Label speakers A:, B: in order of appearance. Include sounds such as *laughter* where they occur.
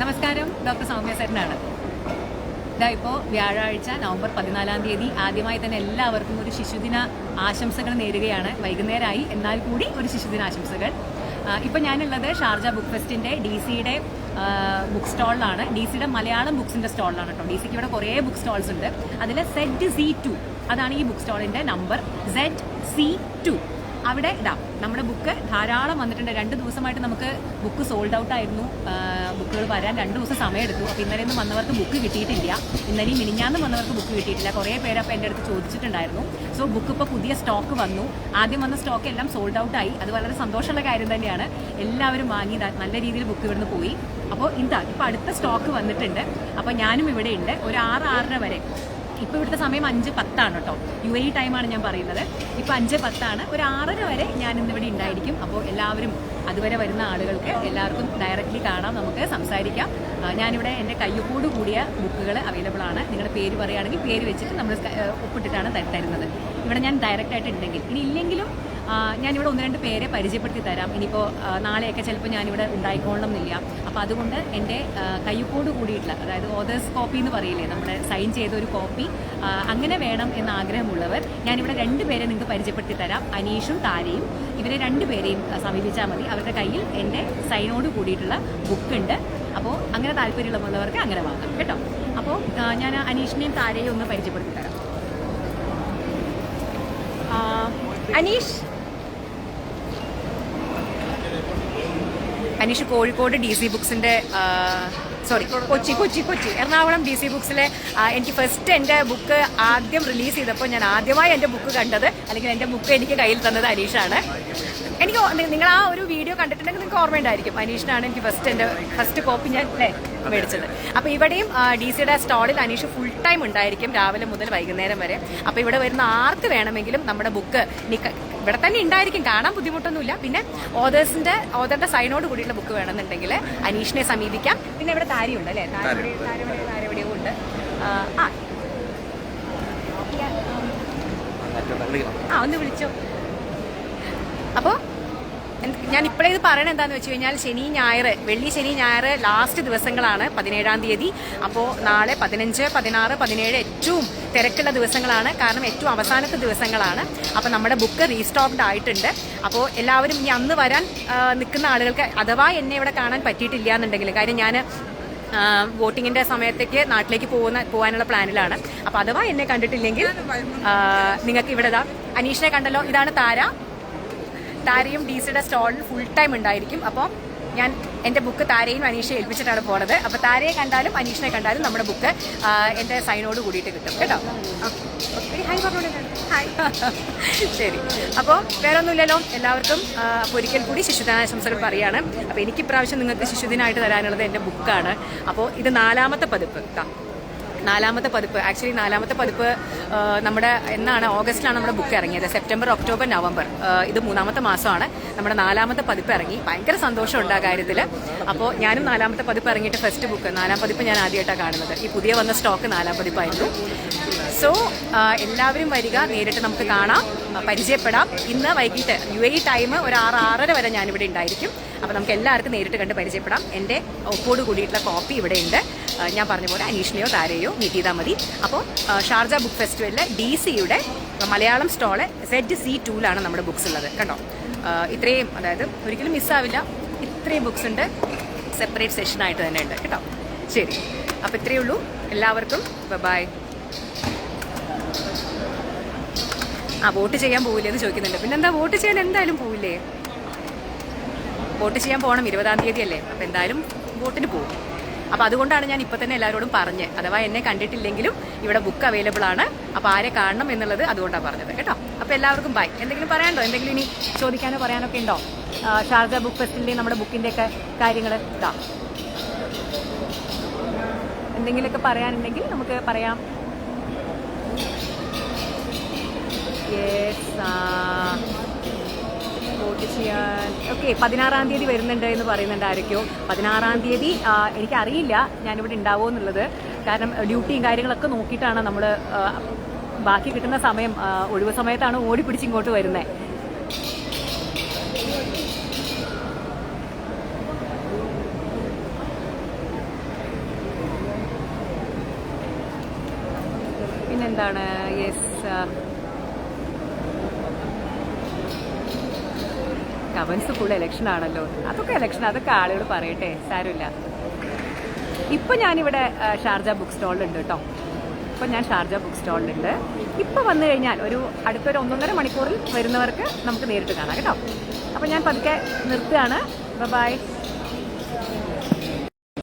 A: നമസ്കാരം ഡോക്ടർ സൗമ്യ സരനാണ്. ഇതാ ഇപ്പോൾ വ്യാഴാഴ്ച നവംബർ പതിനാലാം തീയതി ആദ്യമായി തന്നെ എല്ലാവർക്കും ഒരു ശിശുദിന ആശംസകൾ നേരുകയാണ്. വൈകുന്നേരമായി എന്നാൽ കൂടി ഒരു ശിശുദിന ആശംസകൾ. ഇപ്പം ഞാനുള്ളത് ഷാർജ ബുക്ക് ഫെസ്റ്റിന്റെ ഡി സിയുടെ ബുക്ക് സ്റ്റാളിലാണ്. ഡി സിയുടെ മലയാളം ബുക്സിന്റെ സ്റ്റാളിലാണ് കേട്ടോ. ഡി സിക്ക് ഇവിടെ കുറേ ബുക്ക് സ്റ്റാൾസ് ഉണ്ട്. അതിൽ സെഡ് സി ടു അതാണ് ഈ ബുക്ക് സ്റ്റാളിന്റെ നമ്പർ. സെഡ് സി ടു അവിടെ ഇതാ നമ്മുടെ ബുക്ക് ധാരാളം വന്നിട്ടുണ്ട്. രണ്ട് ദിവസമായിട്ട് നമുക്ക് ബുക്ക് സോൾഡ് ഔട്ട് ആയിരുന്നു. ബുക്കുകൾ വരാൻ രണ്ട് ദിവസം സമയമെടുത്തു. അപ്പോൾ ഇന്നലെ ഒന്നും വന്നവർക്ക് ബുക്ക് കിട്ടിയിട്ടില്ല. ഇന്നലെയും മിനിഞ്ഞാന്നും വന്നവർക്ക് ബുക്ക് കിട്ടിയിട്ടില്ല. കുറേ പേര് അപ്പോൾ എന്റെ അടുത്ത് ചോദിച്ചിട്ടുണ്ടായിരുന്നു. സോ ബുക്ക് ഇപ്പോൾ പുതിയ സ്റ്റോക്ക് വന്നു. ആദ്യം വന്ന സ്റ്റോക്ക് എല്ലാം സോൾഡ് ഔട്ട് ആയി. അത് വളരെ സന്തോഷമുള്ള കാര്യം തന്നെയാണ്. എല്ലാവരും വാങ്ങി നല്ല രീതിയിൽ ബുക്ക് ഇവിടുന്ന് പോയി. അപ്പോൾ ഇതാ ഇപ്പോൾ അടുത്ത സ്റ്റോക്ക് വന്നിട്ടുണ്ട്. അപ്പോൾ ഞാനും ഇവിടെ ഉണ്ട്. ഒരു ആറ് ആറര വരെ. ഇപ്പോൾ ഇവിടുത്തെ സമയം അഞ്ച് പത്താണ് കേട്ടോ യു എ ടൈമാണ് ഞാൻ പറയുന്നത്. ഇപ്പോൾ അഞ്ച് പത്താണ്. ഒരു ആറര വരെ ഞാൻ ഇന്നിവിടെ ഉണ്ടായിരിക്കും. അപ്പോൾ എല്ലാവരും അതുവരെ വരുന്ന ആളുകൾക്ക് എല്ലാവർക്കും ഡയറക്റ്റ്ലി കാണാം നമുക്ക് സംസാരിക്കാം. ഞാനിവിടെ എന്റെ കയ്യൊപ്പോട് കൂടിയ ബുക്കുകൾ അവൈലബിൾ ആണ്. നിങ്ങളുടെ പേര് പറയുകയാണെങ്കിൽ പേര് വെച്ചിട്ട് നമ്മൾ ഒപ്പിട്ടിട്ടാണ് തരുന്നത്. ഇവിടെ ഞാൻ ഡയറക്റ്റായിട്ട് ഉണ്ടെങ്കിൽ. ഇനി ഇല്ലെങ്കിലും ഞാനിവിടെ ഒന്ന് രണ്ട് പേരെ പരിചയപ്പെടുത്തി തരാം. ഇനിയിപ്പോൾ നാളെയൊക്കെ ചിലപ്പോൾ ഞാനിവിടെ ഉണ്ടായിക്കോളണം എന്നില്ല അപ്പോൾ അതുകൊണ്ട് എന്റെ കയ്യൊപ്പോട് കൂടിയിട്ടുള്ള അതായത് ഓതേഴ്സ് കോപ്പി എന്ന് പറയില്ലേ നമ്മൾ സൈൻ ചെയ്ത ഒരു കോപ്പി അങ്ങനെ വേണം എന്ന ആഗ്രഹമുള്ളവർ ഞാനിവിടെ രണ്ട് പേരെ നിങ്ങൾക്ക് പരിചയപ്പെടുത്തി തരാം. അനീഷും താരയും. ഇവരെ രണ്ടുപേരെയും പേരെയും സമീപിച്ചാൽ മതി. അവരുടെ കയ്യിൽ എന്റെ സൈനോട് കൂടിയിട്ടുള്ള ബുക്ക് ഉണ്ട്. അപ്പോൾ അങ്ങനെ താല്പര്യമുള്ളവർക്ക് അങ്ങനെ വാങ്ങാം കേട്ടോ? അപ്പോൾ ഞാൻ അനീഷിനെയും താരയെയും ഒന്ന് പരിചയപ്പെടുത്തി തരാം. Aneesh? Aneesh Kozhikode D C ബുക്സിന്റെ sorry Kochi Kochi Kochi. Ernakulam D C ബുക്സിലെ എനിക്ക് ഫസ്റ്റ് എന്റെ ബുക്ക് ആദ്യം റിലീസ് ചെയ്തപ്പോൾ ഞാൻ ആദ്യമായി എന്റെ ബുക്ക് കണ്ടത് അല്ലെങ്കിൽ എന്റെ ബുക്ക് എനിക്ക് കയ്യിൽ തന്നത് അനീഷാണ്. എനിക്ക് നിങ്ങൾ ആ ഒരു വീഡിയോ കണ്ടിട്ടുണ്ടെങ്കിൽ നിങ്ങൾക്ക് ഓർമ്മയുണ്ടായിരിക്കും. അനീഷിനാണ് എനിക്ക് ഫസ്റ്റ് എന്റെ ഫസ്റ്റ് കോപ്പി ഞാൻ അല്ലേ മേടിച്ചത്. അപ്പോൾ ഇവിടെയും ഡി സിയുടെ സ്റ്റാളിൽ അനീഷ് ഫുൾ ടൈം ഉണ്ടായിരിക്കും രാവിലെ മുതൽ വൈകുന്നേരം വരെ. അപ്പോൾ ഇവിടെ വരുന്ന ആർക്ക് വേണമെങ്കിലും നമ്മുടെ ബുക്ക് ഇവിടെ തന്നെ ഉണ്ടായിരിക്കും. കാണാൻ ബുദ്ധിമുട്ടൊന്നുമില്ല. പിന്നെ ഓതേഴ്സിന്റെ ഓതറിന്റെ സൈനോട് കൂടിയുള്ള ബുക്ക് വേണമെന്നുണ്ടെങ്കിൽ അനീഷിനെ സമീപിക്കാം. പിന്നെ ഇവിടെ താരിയുണ്ട് അല്ലേ? താരവിടെ താരവിടെ താരവിടെയും ഉണ്ട്. ആ, ഒന്ന് വിളിച്ചോ. ഞാൻ ഇപ്പോഴേ ഇത് പറയണത് എന്താണെന്ന് വെച്ച് കഴിഞ്ഞാൽ ശനി ഞായർ വെള്ളി ശനി ഞായർ ലാസ്റ്റ് ദിവസങ്ങളാണ് പതിനേഴാം തീയതി. അപ്പോൾ നാളെ പതിനഞ്ച് പതിനാറ് പതിനേഴ് ഏറ്റവും തിരക്കുള്ള ദിവസങ്ങളാണ്. കാരണം ഏറ്റവും അവസാനത്തെ ദിവസങ്ങളാണ്. അപ്പോൾ നമ്മുടെ ബുക്ക് റീസ്റ്റോക്ഡ് ആയിട്ടുണ്ട്. അപ്പോൾ എല്ലാവരും ഇനി അന്ന് വരാൻ നിൽക്കുന്ന ആളുകൾക്ക് അഥവാ എന്നെ ഇവിടെ കാണാൻ പറ്റിയിട്ടില്ല എന്നുണ്ടെങ്കിൽ കാര്യം ഞാൻ വോട്ടിങ്ങിന്റെ സമയത്തേക്ക് നാട്ടിലേക്ക് പോകുന്ന പോകാനുള്ള പ്ലാനിലാണ്. അപ്പോൾ അഥവാ എന്നെ കണ്ടിട്ടില്ലെങ്കിൽ നിങ്ങൾക്ക് ഇവിടെ അനീഷിനെ കണ്ടല്ലോ. ഇതാണ് താര. താരയും ഡി സിയുടെ സ്റ്റാളിൽ ഫുൾ ടൈം ഉണ്ടായിരിക്കും. അപ്പോൾ ഞാൻ എന്റെ ബുക്ക് താരയും അനീഷയെ ഏൽപ്പിച്ചിട്ടാണ് പോണത്. അപ്പോൾ താരയെ കണ്ടാലും അനീഷിനെ കണ്ടാലും നമ്മുടെ ബുക്ക് എന്റെ സൈനോട് കൂടിയിട്ട് കിട്ടും. കേട്ടോ? ഹായ് *laughs* ശരി. അപ്പോൾ വേറെ ഒന്നുമില്ലല്ലോ എല്ലാവർക്കും അപ്പോൾ ഒരിക്കൽ കൂടി ശിശുദിനാശംസകൾ പറയുകയാണ് അപ്പോൾ എനിക്ക് ഇപ്രാവശ്യം നിങ്ങൾക്ക് ശിശുദിനായിട്ട് തരാനുള്ളത് എന്റെ ബുക്കാണ് അപ്പോൾ ഇത് നാലാമത്തെ പതിപ്പ്. കേട്ടോ നാലാമത്തെ പതിപ്പ്. ആക്ച്വലി നാലാമത്തെ പതിപ്പ് നമ്മുടെ എന്നാണ് ഓഗസ്റ്റിലാണ് നമ്മുടെ ബുക്ക് ഇറങ്ങിയത്. സെപ്റ്റംബർ ഒക്ടോബർ നവംബർ ഇത് മൂന്നാമത്തെ മാസമാണ്. നമ്മുടെ നാലാമത്തെ പതിപ്പ് ഇറങ്ങി. ഭയങ്കര സന്തോഷമുണ്ട് ആ കാര്യത്തിൽ അപ്പോൾ ഞാനും നാലാമത്തെ പതിപ്പ് ഇറങ്ങിയിട്ട് ഫസ്റ്റ് ബുക്ക് നാലാം പതിപ്പ് ഞാൻ ആദ്യമായിട്ടാണ് കാണുന്നത്. ഈ പുതിയ വന്ന സ്റ്റോക്ക് നാലാം പതിപ്പായിരുന്നു. സോ എല്ലാവരും വരിക. നേരിട്ട് നമുക്ക് കാണാം. പരിചയപ്പെടാം. ഇന്ന് വൈകിട്ട് യു എ ടൈം ഒരു ആറ് ആറര വരെ ഞാനിവിടെ ഉണ്ടായിരിക്കും. അപ്പോൾ നമുക്ക് എല്ലാവർക്കും നേരിട്ട് കണ്ട് പരിചയപ്പെടാം. എന്റെ ഒപ്പോട് കൂടിയിട്ടുള്ള കോപ്പി ഇവിടെ ഉണ്ട്. ഞാൻ പറഞ്ഞ പോലെ അനീഷിനെയോ താരയോ മീറ്റ് ചെയ്താൽ മതി. അപ്പോൾ ഷാർജ ബുക്ക് ഫെസ്റ്റിവലിൽ ഡി സിയുടെ മലയാളം സ്റ്റോൾ സെഡ് സി ടൂലാണ് നമ്മുടെ ബുക്സ് ഉള്ളത്. കണ്ടോ? ഇത്രയും അതായത് ഒരിക്കലും മിസ്സാവില്ല ഇത്രയും ബുക്സ് ഉണ്ട്. സെപ്പറേറ്റ് സെഷനായിട്ട് തന്നെ ഉണ്ട്. കേട്ടോ? ശരി. അപ്പോൾ ഇത്രയേ ഉള്ളൂ. എല്ലാവർക്കും ബൈ ആ വോട്ട് ചെയ്യാൻ പോവില്ലേ എന്ന് ചോദിക്കുന്നുണ്ട്. പിന്നെന്താ വോട്ട് ചെയ്യാൻ എന്തായാലും പോവില്ലേ? വോട്ട് ചെയ്യാൻ പോകണം ഇരുപതാം തീയതി അല്ലേ അപ്പം എന്തായാലും വോട്ടിന് പോകും. അപ്പോൾ അതുകൊണ്ടാണ് ഞാൻ ഇപ്പം തന്നെ എല്ലാവരോടും പറഞ്ഞ് അഥവാ എന്നെ കണ്ടിട്ടില്ലെങ്കിലും ഇവിടെ ബുക്ക് അവൈലബിൾ ആണ്. അപ്പോൾ ആരെ കാണണം എന്നുള്ളത് അതുകൊണ്ടാണ് പറഞ്ഞത് കേട്ടോ. അപ്പോൾ എല്ലാവർക്കും ബൈ എന്തെങ്കിലും പറയാനുണ്ടോ? എന്തെങ്കിലും ഇനി ചോദിക്കാനോ പറയാനൊക്കെ ഉണ്ടോ? ശാരദ ബുക്ക് ഫെസ്റ്റിന്റെ നമ്മുടെ ബുക്കിന്റെയൊക്കെ കാര്യങ്ങൾ ഇതാ. എന്തെങ്കിലുമൊക്കെ പറയാനുണ്ടെങ്കിൽ നമുക്ക് പറയാം. ഓക്കെ പതിനാറാം തീയതി വരുന്നുണ്ട് എന്ന് പറയുന്നുണ്ട് ആരൊക്കെയോ. പതിനാറാം തീയതി എനിക്കറിയില്ല ഞാനിവിടെ ഉണ്ടാവുമോ എന്നുള്ളത്. കാരണം ഡ്യൂട്ടിയും കാര്യങ്ങളൊക്കെ നോക്കിയിട്ടാണ് നമ്മൾ ബാക്കി കിട്ടുന്ന സമയം ഒഴിവ് സമയത്താണ് ഓടിപ്പിടിച്ച് ഇങ്ങോട്ട് വരുന്നത് പിന്നെന്താണ്? യെസ് കമൻസ് ഫുൾ ഇലക്ഷൻ ആണല്ലോ. അതൊക്കെ ഇലക്ഷൻ അതൊക്കെ ആളുകൾ പറയട്ടെ സാരമില്ല. ഇപ്പൊ ഞാനിവിടെ ഷാർജ ബുക്ക് സ്റ്റാളിലുണ്ട് കേട്ടോ ഇപ്പൊ ഞാൻ ഷാർജ ബുക്ക് സ്റ്റാളിലുണ്ട് ഇപ്പൊ വന്നു കഴിഞ്ഞാൽ ഒരു അടുത്തൊരു ഒന്നൊന്നര മണിക്കൂറിൽ വരുന്നവർക്ക് നമുക്ക് നേരിട്ട് കാണാം കേട്ടോ. അപ്പൊ ഞാൻ പതുക്കെ നിർത്തുകയാണ്. ബൈ